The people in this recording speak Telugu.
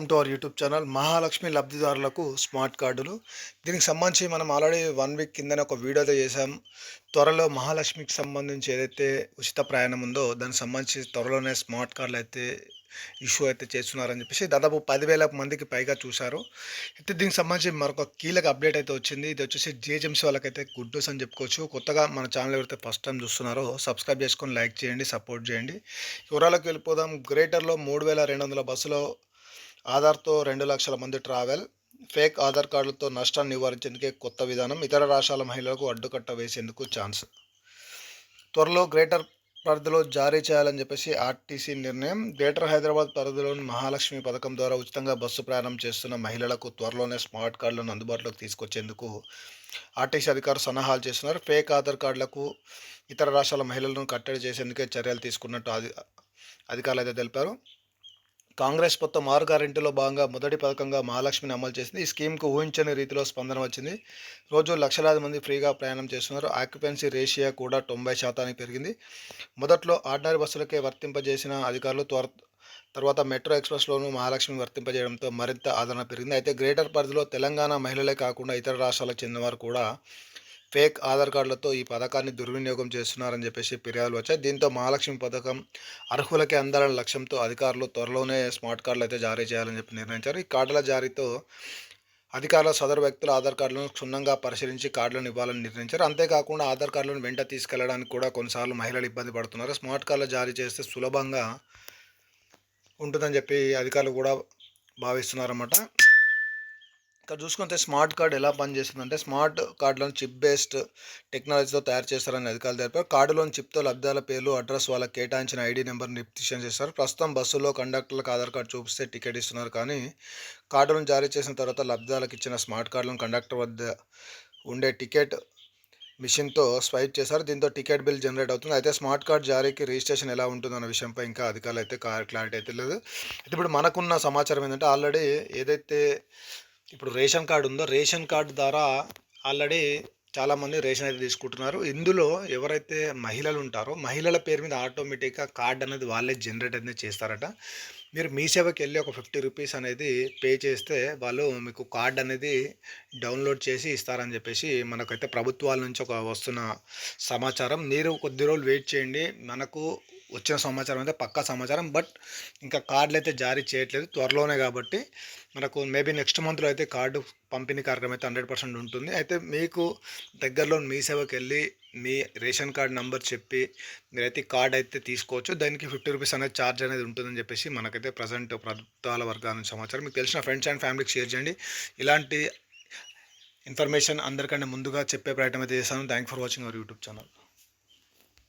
Welcome to our YouTube channel. Mahalakshmi లబ్ధిదారులకు స్మార్ట్ కార్డులు. దీనికి సంబంధించి మనం ఆల్రెడీ వన్ వీక్ కిందనే ఒక వీడియోతో చేసాం త్వరలో మహాలక్ష్మికి సంబంధించి ఏదైతే ఉచిత ప్రయాణం ఉందో దానికి సంబంధించి త్వరలోనే స్మార్ట్ కార్డులు అయితే ఇష్యూ అయితే చేస్తున్నారని చెప్పేసి దాదాపు పదివేల మందికి పైగా చూశారు. అయితే దీనికి సంబంధించి మరొక కీలక అప్డేట్ అయితే వచ్చింది. ఇది వచ్చేసి జిహెచ్ఎంసీ వాళ్ళకైతే గుడ్ న్యూస్ అని చెప్పుకోవచ్చు. కొత్తగా మన ఛానల్ ఎవరైతే ఫస్ట్ టైం చూస్తున్నారో సబ్స్క్రైబ్ చేసుకొని లైక్ చేయండి సపోర్ట్ చేయండి. వివరాలకు వెళ్ళిపోదాం. గ్రేటర్లో మూడు వేల రెండు వందల బస్సులో ఆధార్తో రెండు లక్షల మంది ట్రావెల్ ఫేక్ ఆధార్ కార్డులతో నష్టాన్ని నివారించేందుకే కొత్త విధానం ఇతర రాష్ట్రాల మహిళలకు అడ్డుకట్ట వేసేందుకు ఛాన్స్. త్వరలో గ్రేటర్ పరిధిలో జారీ చేయాలని చెప్పేసి ఆర్టీసీ నిర్ణయం. గ్రేటర్ హైదరాబాద్ పరిధిలోని మహాలక్ష్మి పథకం ద్వారా ఉచితంగా బస్సు ప్రయాణం చేస్తున్న మహిళలకు త్వరలోనే స్మార్ట్ కార్డులను అందుబాటులోకి తీసుకొచ్చేందుకు ఆర్టీసీ అధికారులు సన్నాహాలు చేస్తున్నారు. ఫేక్ ఆధార్ కార్డులకు ఇతర రాష్ట్రాల మహిళలను కట్టడి చేసేందుకే చర్యలు తీసుకున్నట్టు అధికారులు అయితే తెలిపారు. కాంగ్రెస్ కొత్త ఆరు గ్యారెంటీలో భాగంగా మొదటి పథకంగా మహాలక్ష్మిని అమలు చేసింది. ఈ స్కీమ్కు ఊహించని రీతిలో స్పందన వచ్చింది. రోజు లక్షలాది మంది ఫ్రీగా ప్రయాణం చేస్తున్నారు. ఆక్యుపెన్సీ రేషియా కూడా తొంభై శాతానికి పెరిగింది. మొదట్లో ఆర్డినరీ బస్సులకే వర్తింపజేసిన అధికారులు త్వర తర్వాత మెట్రో ఎక్స్ప్రెస్లోనూ మహాలక్ష్మి వర్తింపజేయడంతో మరింత ఆదరణ పెరిగింది. అయితే గ్రేటర్ పరిధిలో తెలంగాణ మహిళలే కాకుండా ఇతర రాష్ట్రాలకు చెందినవారు కూడా ఫేక్ ఆధార్ కార్డులతో ఈ పథకాన్ని దుర్వినియోగం చేస్తున్నారని చెప్పేసి ఫిర్యాదులు వచ్చాయి. దీంతో మహాలక్ష్మి పథకం అర్హులకే అందాలనే లక్ష్యంతో అధికారులు త్వరలోనే స్మార్ట్ కార్డులు అయితే జారీ చేయాలని చెప్పి నిర్ణయించారు. ఈ కార్డుల జారీతో అధికారుల సదరు వ్యక్తుల ఆధార్ కార్డులను క్షుణ్ణంగా పరిశీలించి కార్డులను ఇవ్వాలని నిర్ణయించారు. అంతేకాకుండా ఆధార్ కార్డులను వెంట తీసుకెళ్ళడానికి కూడా కొన్నిసార్లు మహిళలు ఇబ్బంది పడుతున్నారు. స్మార్ట్ కార్డులు జారీ చేస్తే సులభంగా ఉంటుందని చెప్పి అధికారులు కూడా భావిస్తున్నారన్నమాట. ఇక్కడ చూసుకుంటే స్మార్ట్ కార్డ్ ఎలా పనిచేస్తుందంటే స్మార్ట్ కార్డులను చిప్ బేస్డ్ టెక్నాలజీతో తయారు చేస్తారని అధికారులు తెలిపారు. కార్డులోని చిప్తో లబ్ధాల పేర్లు అడ్రస్ వాళ్ళకి కేటాయించిన ఐడి నెంబర్ని రిప్టిషన్ చేస్తారు. ప్రస్తుతం బస్సులో కండక్టర్లకు ఆధార్ కార్డు చూపిస్తే టికెట్ ఇస్తున్నారు కానీ కార్డులను జారీ చేసిన తర్వాత లబ్ధాలకు ఇచ్చిన స్మార్ట్ కార్డులను కండక్టర్ వద్ద ఉండే టికెట్ మిషన్తో స్వైప్ చేశారు దీంతో టికెట్ బిల్ జనరేట్ అవుతుంది. అయితే స్మార్ట్ కార్డ్ జారీకి రిజిస్ట్రేషన్ ఎలా ఉంటుందన్న విషయంపై ఇంకా అధికారులు అయితే క్లారిటీ అయితే లేదు. అయితే ఇప్పుడు మనకున్న సమాచారం ఏంటంటే ఆల్రెడీ ఏదైతే ఇప్పుడు రేషన్ కార్డు ఉందో రేషన్ కార్డు ద్వారా ఆల్రెడీ చాలామంది రేషన్ అయితే తీసుకుంటున్నారు. ఇందులో ఎవరైతే మహిళలు ఉంటారో మహిళల పేరు మీద ఆటోమేటిక్గా కార్డ్ అనేది వాళ్ళే జనరేట్ అనేది చేస్తారట. మీరు మీ సేవకి వెళ్ళి ఒక ఫిఫ్టీ రూపీస్ అనేది పే చేస్తే వాళ్ళు మీకు కార్డ్ అనేది డౌన్లోడ్ చేసి ఇస్తారని చెప్పేసి మనకైతే ప్రభుత్వాల నుంచి ఒక వస్తున్న సమాచారం. మీరు కొద్ది రోజులు వెయిట్ చేయండి. మనకు వచ్చిన సమాచారం అయితే పక్కా సమాచారం బట్ ఇంకా కార్డులు అయితే జారీ చేయట్లేదు త్వరలోనే కాబట్టి మనకు మేబీ నెక్స్ట్ మంత్లో అయితే కార్డు పంపిణీ కార్యక్రమం అయితే హండ్రెడ్ పర్సెంట్ ఉంటుంది. అయితే మీకు దగ్గరలో మీ సేవకి వెళ్ళి మీ రేషన్ కార్డ్ నెంబర్ చెప్పి మీరైతే కార్డ్ అయితే తీసుకోవచ్చు. దానికి ఫిఫ్టీ రూపీస్ అనేది ఛార్జ్ అనేది ఉంటుందని చెప్పేసి మనకైతే ప్రజెంట్ ప్రభుత్వాల వర్గాల నుంచి సమాచారం. మీకు తెలిసిన ఫ్రెండ్స్ అండ్ ఫ్యామిలీకి షేర్ చేయండి. ఇలాంటి ఇన్ఫర్మేషన్ అందరికంటే ముందుగా చెప్పే ప్రయత్నం అయితే చేస్తాను. Thank for watching our YouTube channel.